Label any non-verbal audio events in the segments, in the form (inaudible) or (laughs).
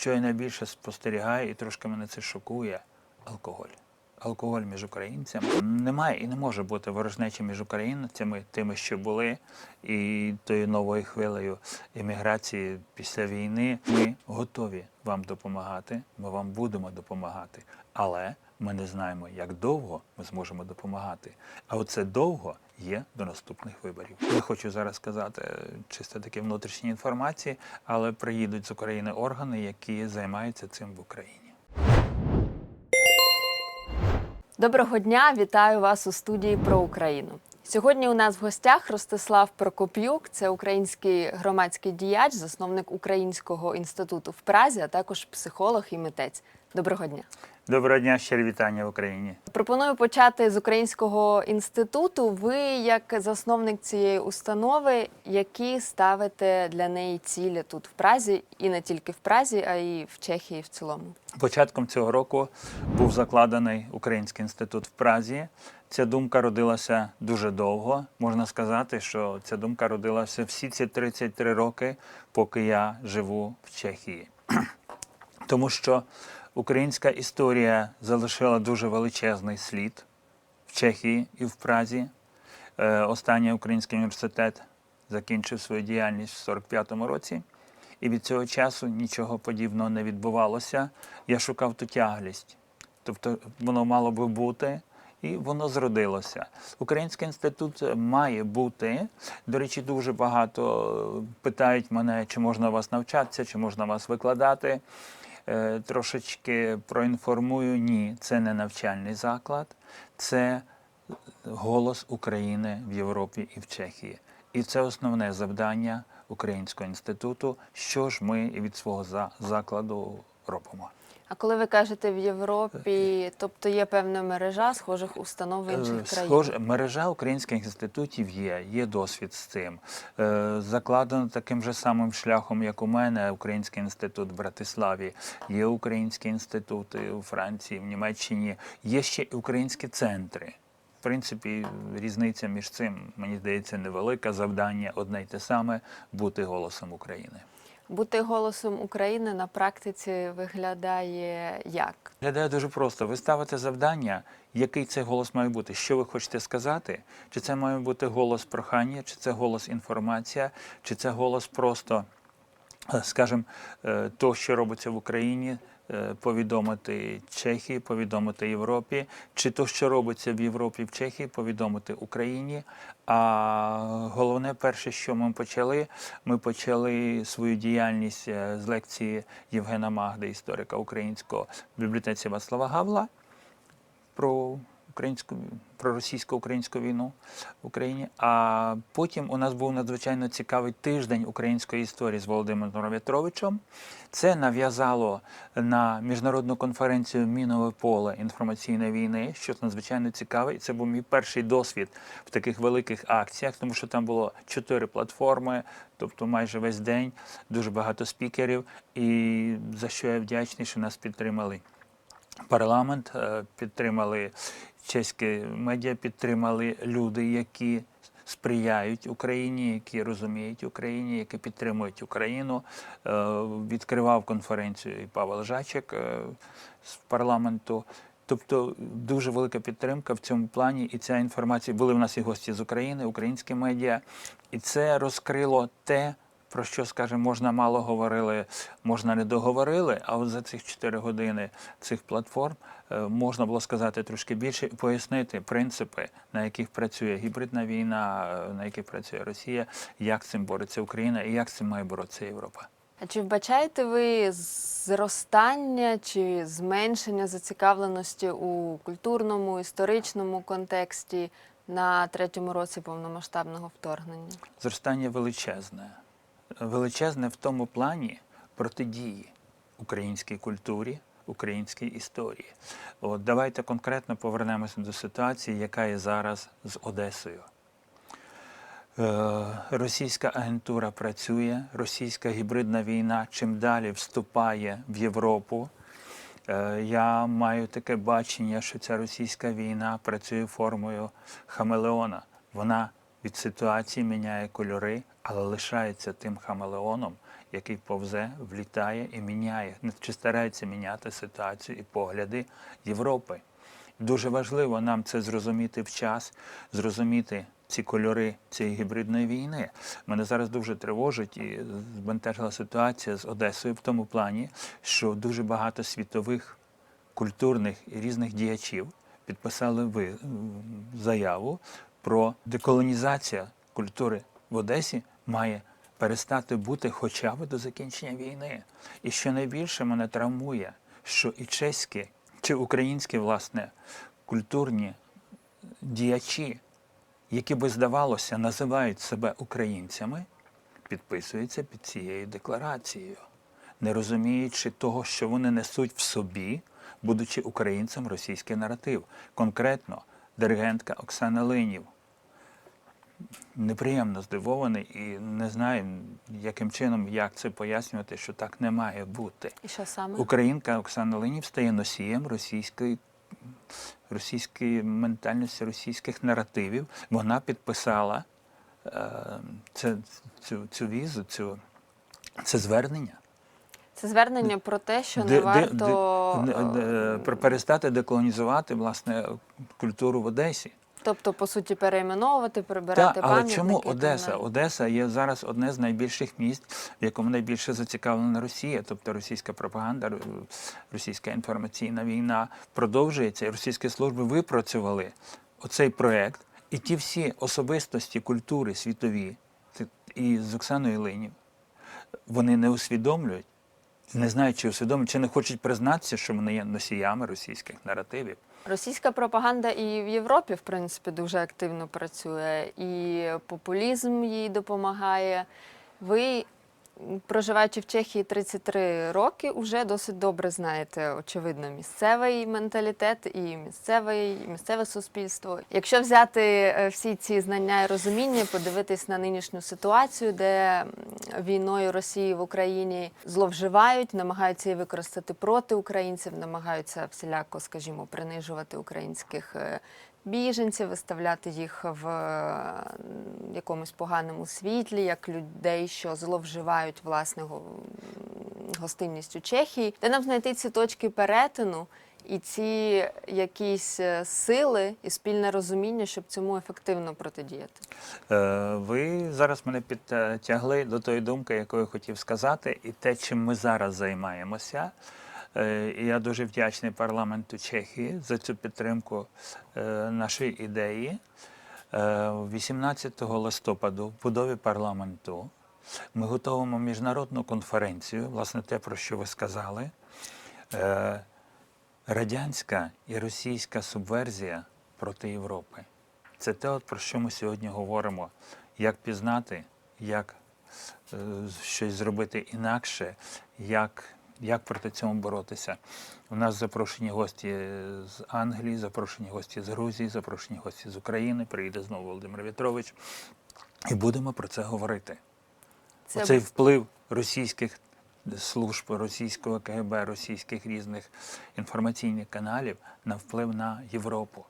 що я найбільше спостерігаю, і трошки мене це шокує алкоголь. Алкоголь між українцями немає і не може бути ворожнечі між українцями, тими, що були, і тою новою хвилею імміграції після війни. Ми готові вам допомагати. Ми вам будемо допомагати, але ми не знаємо, як довго ми зможемо допомагати. А оце довго є до наступних виборів. Не хочу зараз сказати чисто такі внутрішні інформації, але приїдуть з України органи, які займаються цим в Україні. Доброго дня, вітаю вас у студії про Україну. Сьогодні у нас в гостях Ростислав Прокоп'юк, це український громадський діяч, засновник Українського інституту в Празі, а також психолог і митець. Доброго дня. Доброго дня, щирі вітання в Україні. Пропоную почати з Українського інституту. Ви, як засновник цієї установи, які ставите для неї цілі тут в Празі, і не тільки в Празі, а й в Чехії в цілому. Початком цього року був закладений Український інститут в Празі. Ця думка родилася дуже довго. Можна сказати, що ця думка родилася всі ці 33 роки, поки я живу в Чехії. (clears throat) Тому що українська історія залишила дуже величезний слід в Чехії і в Празі. Е, Останній український університет закінчив свою діяльність в 45-му році, і від цього часу нічого подібного не відбувалося. Я шукав ту тяглість. Тобто воно мало би бути, і воно зродилося. Український інститут має бути. До речі, дуже багато питають мене, чи можна у вас навчатися, чи можна вас викладати. Е, Трошечки проінформую, ні, це не навчальний заклад, це голос України в Європі і в Чехії. І це основне завдання Українського інституту, що ж ми від свого закладу робимо. А коли ви кажете в Європі, тобто є певна мережа схожих установ в інших Е, країнах? Схоже, мережа українських інститутів є, є досвід з цим. Е, Закладено таким же самим шляхом, як у мене, Український інститут в Братиславі, є українські інститути у Франції, в Німеччині, є ще і українські центри. В принципі, різниця між цим, мені здається, невелика. Завдання одне й те саме бути голосом України. Бути голосом України на практиці виглядає як? Глядає дуже просто. Ви ставите завдання, який цей голос має бути, що ви хочете сказати, чи це має бути голос прохання, чи це голос інформація, чи це голос просто, скажімо, е, то, що робиться в Україні, е, повідомити Чехії, повідомити Європі, чи то, що робиться в Європі, в Чехії, повідомити Україні. А головне, перше, що ми почали, ми почали свою діяльність е, з лекції Євгена Магди, історика українського в бібліотеці Вацлава Гавла про українську про російсько-українську війну в Україні. А потім у нас був надзвичайно цікавий тиждень української історії з Володимиром В'ятровичем. Це нав'язало на міжнародну конференцію Мінове поле інформаційної війни, що надзвичайно цікаве. Це був мій перший досвід в таких великих акціях, тому що там було чотири платформи, тобто майже весь день, дуже багато спікерів. І за що я вдячний, що нас підтримали парламент, е, підтримали чеські медіа, підтримали люди, які сприяють Україні, які розуміють Україні, які підтримують Україну. Е, Відкривав конференцію і Павел Жачик е, з парламенту. Тобто дуже велика підтримка в цьому плані, і ця інформація були в нас і гості з України, українські медіа, і це розкрило те, про що, скажімо, можна мало говорили, можна не договорили, а от за цих 4 години цих платформ е, можна було сказати трошки більше і пояснити принципи, на яких працює гібридна війна, е, на яких працює Росія, як з цим бореться Україна і як з цим має боротися Європа. А чи вбачаєте ви зростання чи зменшення зацікавленості у культурному, історичному контексті на третьому році повномасштабного вторгнення? Зростання величезне. Величезне в тому плані протидії українській культурі, українській історії. От давайте конкретно повернемося до ситуації, яка є зараз з Одесою. Е, Російська агентура працює, російська гібридна війна чим далі вступає в Європу. Е, Я маю таке бачення, що ця російська війна працює формою хамелеона. Вона від ситуації міняє кольори, але лишається тим хамелеоном який повзе, влітає і міняє, чи старається міняти ситуацію і погляди Європи. Дуже важливо нам це зрозуміти в час, зрозуміти ці кольори цієї гібридної війни. Мене зараз дуже тривожить і збентежила ситуація з Одесою в тому плані, що дуже багато світових культурних і різних діячів підписали ви заяву про деколонізація культури в Одесі має перестати бути хоча б до закінчення війни. І що найбільше мене травмує, що і чеські чи українські власне культурні діячі, які би здавалося, називають себе українцями, підписуються під цією декларацією, не розуміючи того, що вони несуть в собі, будучи українцем російський наратив. Конкретно диригентка Оксана Линів. Неприємно здивований і не знаю, яким чином як це пояснювати, що так не має бути. І що саме? Українка Оксана Ленів стає носієм російської, російської ментальності, російських наративів. Вона підписала е, це, цю, цю візу, цю, це звернення. Це звернення про те, що не варто, е, перестати деколонізувати власне культуру в Одесі. тобто, по суті, перейменовувати, прибирати Так, але чому Одеса? Одеса є зараз одне з найбільших місць, в якому найбільше зацікавлена Росія, тобто російська пропаганда, російська інформаційна війна продовжується, і російські служби випрацювали оцей проект, і ті всі особистості культури світові, і з Оксаною Линів, вони не усвідомлюють, не знають, чи усвідомлюють, чи не хочуть признатися, що вони є носіями російських наративів. Російська пропаганда і в Європі, в принципі, дуже активно працює, і популізм їй допомагає. Ви, проживаючи в Чехії 33 роки, вже досить добре знаєте, очевидно, місцевий менталітет і місцевий, і місцеве суспільство. Якщо взяти е, всі ці знання і розуміння, подивитись на нинішню ситуацію, де війною Росії в Україні зловживають, намагаються її використати проти українців, намагаються всіляко, скажімо, принижувати українських е, біженців, виставляти їх в е, якомусь поганому світлі, як людей, що зловживають власне гостинністю Чехії, де нам знайти ці точки перетину. І ці якісь е, сили і спільне розуміння, щоб цьому ефективно протидіяти. Е, Ви зараз мене підтягли до тої думки, яку я хотів сказати, і те, чим ми зараз займаємося. Е, І я дуже вдячний парламенту Чехії за цю підтримку е, нашої ідеї. Е, 18 листопаду в будові парламенту ми готуємо міжнародну конференцію, власне, те, про що ви сказали. Е, Радянська і російська субверзія проти Європи. Це те, про що ми сьогодні говоримо. Як пізнати, як е, щось зробити інакше, як, як проти цього боротися. У нас запрошені гості з Англії, запрошені гості з Грузії, запрошені гості з України. Приїде знову Володимир Вітрович. І будемо про це говорити. Це Оцей вплив російських служб, російського КГБ, російських різних інформаційних каналів на вплив на Європу.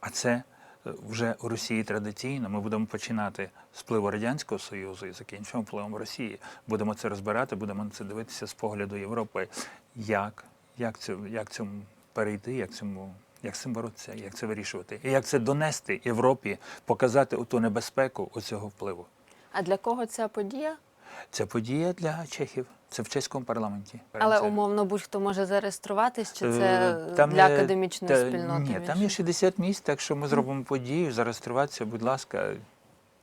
А це вже у Росії традиційно. Ми будемо починати з впливу Радянського Союзу і закінчимо впливом Росії. Будемо це розбирати, будемо на це дивитися з погляду Європи, як, як, цю, як цьому перейти, як цьому. Як з цим боротися, як це вирішувати, і як це донести Європі, показати ту небезпеку оцього впливу. а для кого ця подія? Це подія для чехів. Це в чеському парламенті. Але умовно будь-хто може зареєструватись, чи це Е, там для є- академічної та- спільноти? Ні, там є 60 місць, так що ми зробимо подію, зареєструватися, будь ласка,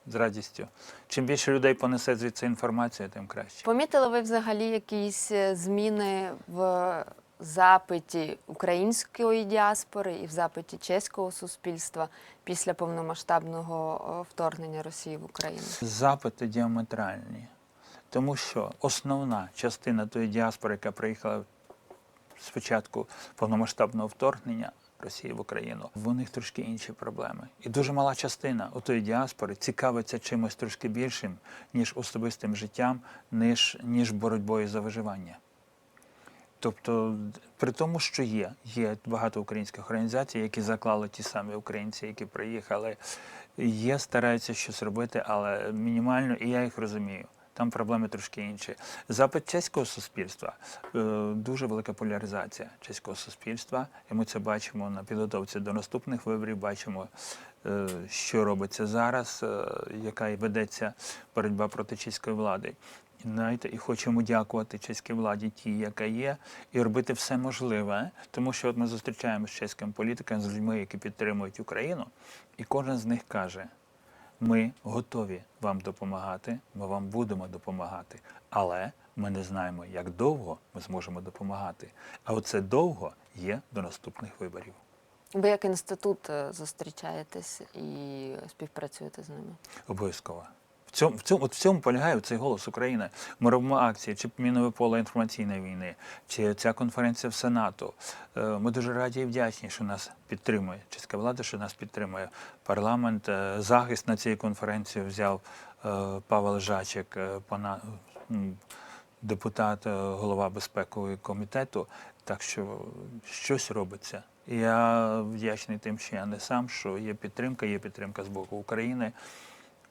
з радістю. Чим більше людей понесе звідси інформацію, тим краще. Помітили ви взагалі якісь е, зміни в запиті української діаспори і в запиті чеського суспільства після повномасштабного е, вторгнення Росії в Україну? Запити діаметральні. Тому що основна частина тої діаспори, яка приїхала спочатку повномасштабного вторгнення Росії в Україну, в них трошки інші проблеми. І дуже мала частина у тої діаспори цікавиться чимось трошки більшим, ніж особистим життям, ніж, ніж боротьбою за виживання. Тобто, при тому, що є, є багато українських організацій, які заклали ті самі українці, які приїхали, є, стараються щось робити, але мінімально, і я їх розумію. Там проблеми трошки інші. Запит чеського суспільства е, дуже велика поляризація чеського суспільства, і ми це бачимо на підготовці до наступних виборів. Бачимо, е, що робиться зараз, е, яка і ведеться боротьба проти чеської влади. Знаєте, і хочемо дякувати чеській владі, тій, яка є, і робити все можливе, тому що от ми зустрічаємося з чеськими політиками, з людьми, які підтримують Україну, і кожен з них каже: ми готові вам допомагати, ми вам будемо допомагати, але ми не знаємо, як довго ми зможемо допомагати. А оце довго є до наступних виборів. Ви як інститут е, зустрічаєтесь і співпрацюєте з ними? Обов'язково. В цьому, в цьому, от в цьому полягає цей голос України. Ми робимо акції, чи мінове поле інформаційної війни, чи ця конференція в Сенату. Е, Ми дуже раді і вдячні, що нас підтримує. Чеська влада, що нас підтримує. Парламент е, захист на цій конференції взяв е, Павел Жачик, пана, депутат, голова безпекового комітету. Так що щось робиться. Я вдячний тим, що я не сам, що є підтримка, є підтримка з боку України.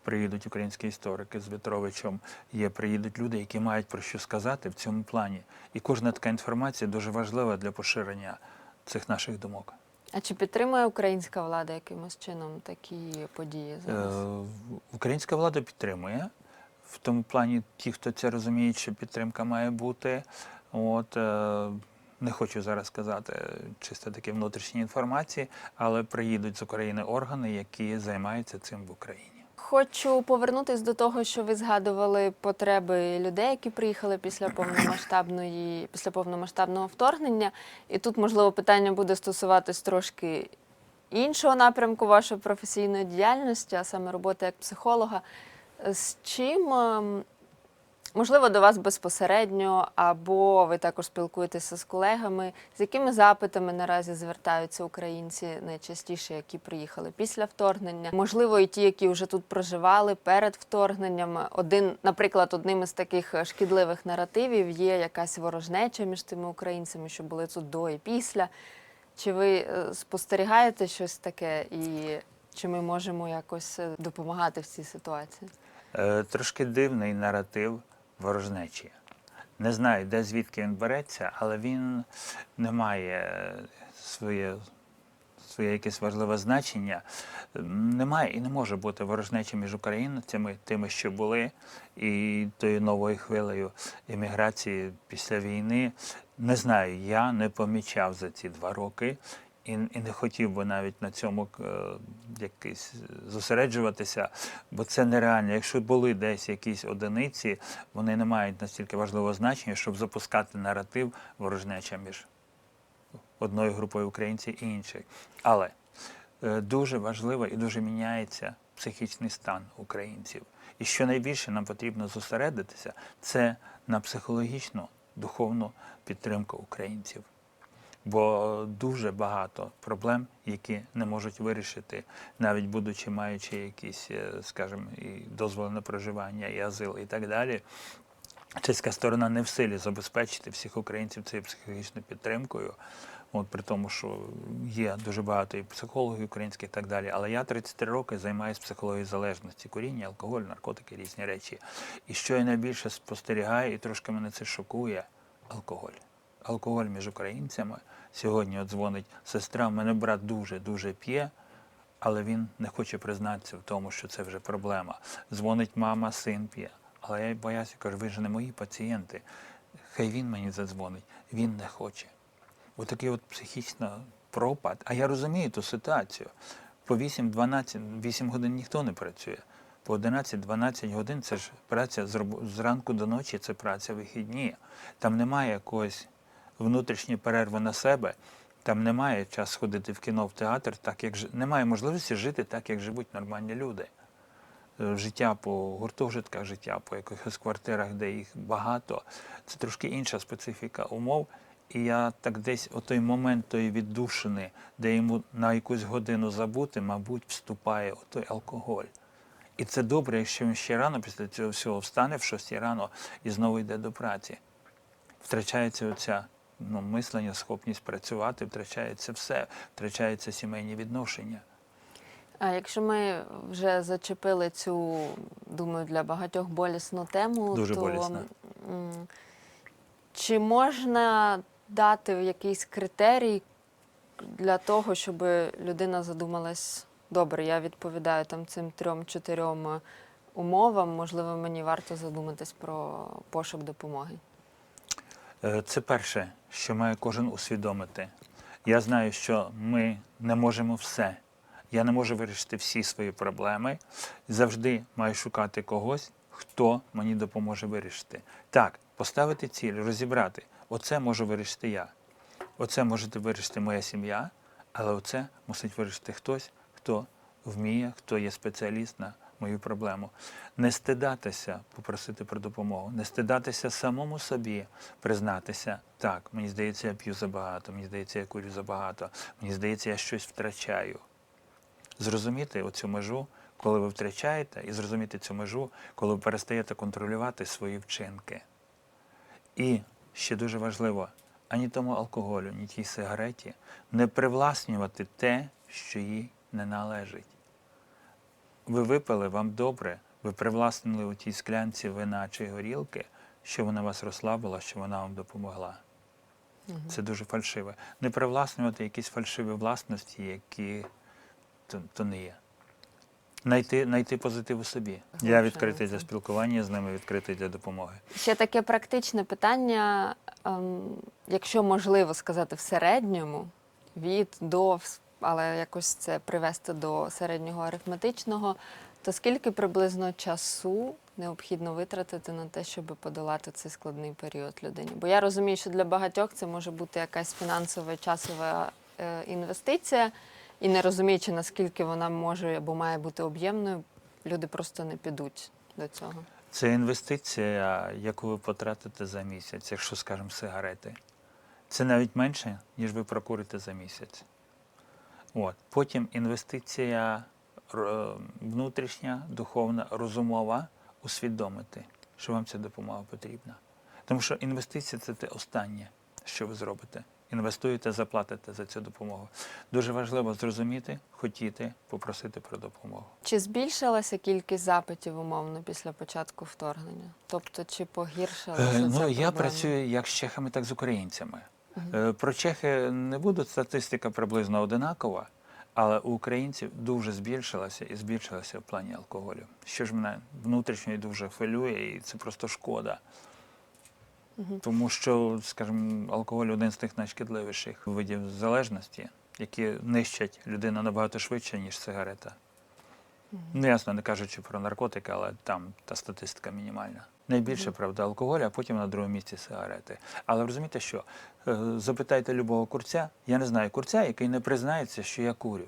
Приїдуть українські історики з Вітровичем, є приїдуть люди, які мають про що сказати в цьому плані. І кожна така інформація дуже важлива для поширення цих наших думок. А чи підтримує українська влада якимось чином такі події зараз? Е, Українська влада підтримує. В тому плані, ті, хто це розуміє, що підтримка має бути. От, е, не хочу зараз сказати чисто такі внутрішні інформації, але приїдуть з України органи, які займаються цим в Україні. Хочу повернутись до того, що ви згадували потреби людей, які приїхали після (clears throat) повномасштабної після повномасштабного вторгнення. І тут, можливо, питання буде стосуватись трошки іншого напрямку вашої професійної діяльності, а саме роботи як психолога. З чим ем, можливо до вас безпосередньо, або ви також спілкуєтеся з колегами, з якими запитами наразі звертаються українці найчастіше, які приїхали після вторгнення? Можливо, і ті, які вже тут проживали перед вторгненням. Один, наприклад, одним із таких шкідливих наративів є якась ворожнеча між тими українцями, що були тут до і після. Чи ви е, спостерігаєте щось таке, і чи ми можемо якось е, допомагати в цій ситуації? Е, Трошки дивний наратив ворожнечі. Не знаю, де звідки він береться, але він не має своє, своє якесь важливе значення. Немає і не може бути ворожнечі між українцями, тими, що були, і тою новою хвилею еміграції після війни. Не знаю, я не помічав за ці два роки і, і не хотів би навіть на цьому е, якийсь зосереджуватися, бо це нереально. Якщо були десь якісь одиниці, вони не мають настільки важливого значення, щоб запускати наратив ворожнеча між одною групою українців і іншою. Але е, дуже важливо і дуже міняється психічний стан українців. І що найбільше нам потрібно зосередитися, це на психологічну, духовну підтримку українців. Бо дуже багато проблем, які не можуть вирішити, навіть будучи маючи якісь, е, скажімо, і дозволи на проживання, і азил, і так далі. Чеська сторона не в силі забезпечити всіх українців цією психологічною підтримкою. От при тому, що є дуже багато і психологів українських і так далі. Але я 33 роки займаюся психологією залежності, куріння, алкоголь, наркотики, різні речі. І що я найбільше спостерігаю, і трошки мене це шокує алкоголь. Алкоголь між українцями. Сьогодні от дзвонить сестра, в мене брат дуже-дуже п'є, але він не хоче признатися в тому, що це вже проблема. Дзвонить мама, син п'є. Але я боюся, кажу, ви ж не мої пацієнти. Хай він мені задзвонить. Він не хоче. Отакий от психічний пропад. А я розумію ту ситуацію. По 8-12, 8 годин ніхто не працює. По 11-12 годин це ж праця з зранку до ночі, це праця вихідні. Там немає якоїсь внутрішньої перерви на себе. Там немає часу ходити в кіно, в театр, так як немає можливості жити так, як живуть нормальні люди. Е, Життя по гуртожитках, життя по якихось квартирах, де їх багато. Це трошки інша специфіка умов. І я так десь о той момент тої віддушини, де йому на якусь годину забути, мабуть, вступає той алкоголь. І це добре, якщо він ще рано після цього всього встане в 6 рано і знову йде до праці. Втрачається оця ну, мислення, схопність працювати, втрачається все, втрачаються сімейні відношення. А якщо ми вже зачепили цю, думаю, для багатьох болісну тему, Дуже то болісна. чи можна дати якийсь критерій для того, щоб людина задумалась, добре, я відповідаю там цим трьом-чотирьом умовам, можливо, мені варто задуматись про пошук допомоги? Е, Це перше, що має кожен усвідомити. Я знаю, що ми не можемо все. Я не можу вирішити всі свої проблеми. Завжди маю шукати когось, хто мені допоможе вирішити. Так, поставити ціль, розібрати. Оце можу вирішити я. Оце може вирішити моя сім'я, але оце мусить вирішити хтось, хто вміє, хто є спеціаліст на мою проблему. Не стидатися, попросити про допомогу, не стидатися самому собі, признатися, так, мені здається, я п'ю забагато, мені здається, я курю забагато, мені здається, я щось втрачаю. Зрозуміти оцю межу, коли ви втрачаєте, і зрозуміти цю межу, коли ви перестаєте контролювати свої вчинки. І ще дуже важливо, ані тому алкоголю, ні тій сигареті не привласнювати те, що їй не належить. Ви випили, вам добре, ви привласнили у тій склянці вина чи горілки, що вона вас розслабила, що вона вам допомогла. Це дуже фальшиве. Не привласнювати якісь фальшиві власності, які то, то не є. Найти, найти позитив у собі. Я відкритий для спілкування з ними, відкритий для допомоги. Ще таке практичне питання, ем, якщо можливо сказати в середньому, від до, але якось це привести до середнього арифметичного, то скільки приблизно часу необхідно витратити на те, щоб подолати цей складний період людині? Бо я розумію, що для багатьох це може бути якась фінансова часова е, інвестиція, і не розуміючи, наскільки вона може або має бути об'ємною, люди просто не підуть до цього. Це інвестиція, яку ви потратите за місяць, якщо, скажімо, сигарети. Це навіть менше, ніж ви прокурите за місяць. От. Потім інвестиція внутрішня, духовна, розумова, усвідомити, що вам ця допомога потрібна. Тому що інвестиція це те останнє, що ви зробите. Інвестуєте, заплатите за цю допомогу. Дуже важливо зрозуміти, хотіти, попросити про допомогу. Чи збільшилася кількість запитів умовно після початку вторгнення? Тобто, чи погіршилася Е, ця Ну, я проблема? працюю як з чехами, так і з українцями. Е, Про чехи не буду, статистика приблизно одинакова, але у українців дуже збільшилася і збільшилася в плані алкоголю. Що ж мене внутрішньо і дуже хвилює, і це просто шкода. Тому що, скажімо, алкоголь один з тих найшкідливіших видів залежності, які нищать людину набагато швидше, ніж сигарета. Ну, ясно, не кажучи про наркотики, але там та статистика мінімальна. Найбільше, правда, алкоголь, а потім на другому місці сигарети. Але розумієте що? Е, Запитайте любого курця, я не знаю курця, який не признається, що я курю.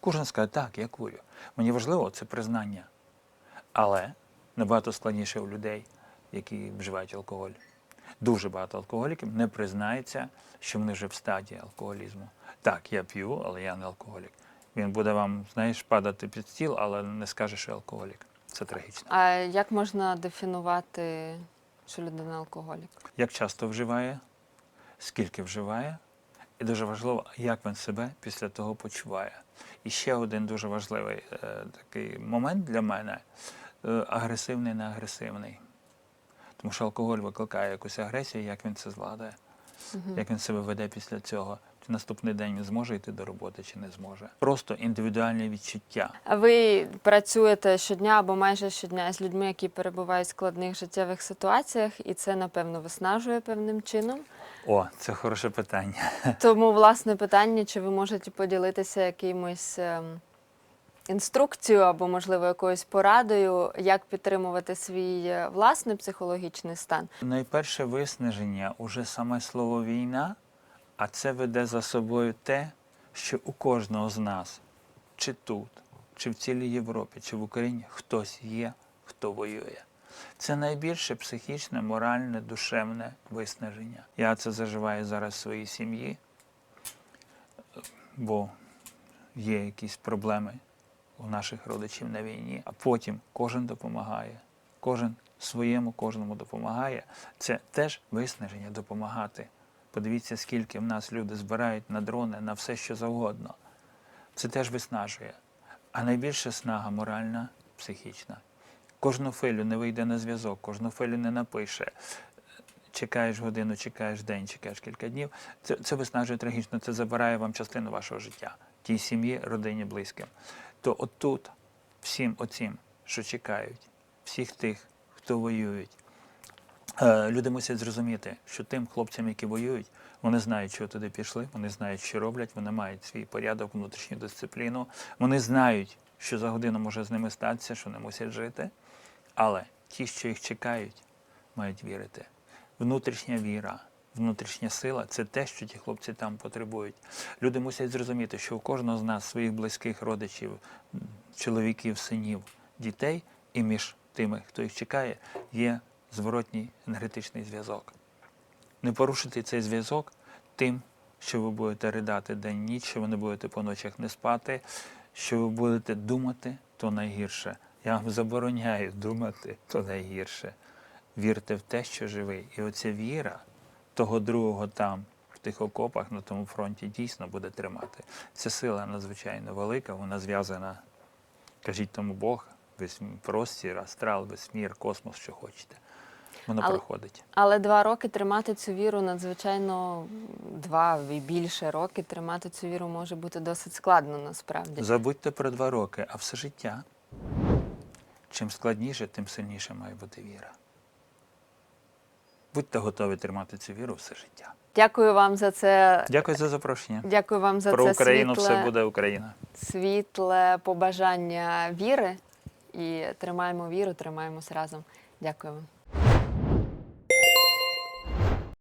Кожен скаже, так, я курю. Мені важливо це признання. Але набагато складніше у людей, які вживають алкоголь. Дуже багато алкоголіків не признається, що вони вже в стадії алкоголізму. Так, я п'ю, але я не алкоголік. Він буде вам, знаєш, падати під стіл, але не скаже, що я алкоголік. Це трагічно. А як можна дефінувати, що людина алкоголік? Як часто вживає, скільки вживає, і дуже важливо, як він себе після того почуває. І ще один дуже важливий е, такий момент для мене е, агресивний, не агресивний. Тому що алкоголь викликає якусь агресію, як він це зладає, як він себе веде після цього. Чи наступний день він зможе йти до роботи, чи не зможе. Просто індивідуальне відчуття. А ви працюєте щодня або майже щодня з людьми, які перебувають в складних життєвих ситуаціях, і це, напевно, виснажує певним чином. О, це хороше питання. (laughs) Тому, власне, питання, чи ви можете поділитися якимось ем, інструкцією або, можливо, якоюсь порадою, як підтримувати свій е, власний психологічний стан? Найперше виснаження уже саме слово війна, а це веде за собою те, що у кожного з нас, чи тут, чи в цілій Європі, чи в Україні, хтось є, хто воює. Це найбільше психічне, моральне, душевне виснаження. Я це заживаю зараз в своїй сім'ї, бо є якісь проблеми у наших родичів на війні, а потім кожен допомагає, кожен своєму кожному допомагає. Це теж виснаження допомагати. Подивіться, скільки в нас люди збирають на дрони, на все, що завгодно. Це теж виснажує. а найбільше снага моральна, психічна. Кожну хвилю не вийде на зв'язок, кожну хвилю не напише. Чекаєш годину, чекаєш день, чекаєш кілька днів. Це, це виснажує трагічно, це забирає вам частину вашого життя, тій сім'ї, родині, близьким. То отут, всім оцім, що чекають, всіх тих, хто воюють, Люди мусять зрозуміти, що тим хлопцям, які воюють, вони знають, що туди пішли, вони знають, що роблять, вони мають свій порядок, внутрішню дисципліну, вони знають, що за годину може з ними статися, що не мусять жити. Але ті, що їх чекають, мають вірити. Внутрішня віра, внутрішня сила це те, що ті хлопці там потребують. Люди мусять зрозуміти, що у кожного з нас своїх близьких родичів, чоловіків, синів, дітей, і між тими, хто їх чекає, є зворотній енергетичний зв'язок. Не порушити цей зв'язок тим, що ви будете ридати день ніч, що ви не будете по ночах не спати, що ви будете думати, то найгірше. Я вам забороняю думати, то найгірше. Вірте в те, що живий. І оця віра того другого там, в тих окопах, на тому фронті, дійсно буде тримати. Ця сила надзвичайно велика, вона зв'язана, кажіть тому Бог, весь простір, астрал, весь мір, космос, що хочете. Воно Але- проходить. Але два роки тримати цю віру надзвичайно два і більше роки тримати цю віру може бути досить складно насправді. Забудьте про два роки, а все життя. Чим складніше, тим сильніше має бути віра. Будьте готові тримати цю віру все життя. Дякую вам за це. Дякую за запрошення. Дякую вам за Про це Україну світле, все буде Україна. світле побажання віри. І тримаємо віру, тримаємось разом. Дякую вам.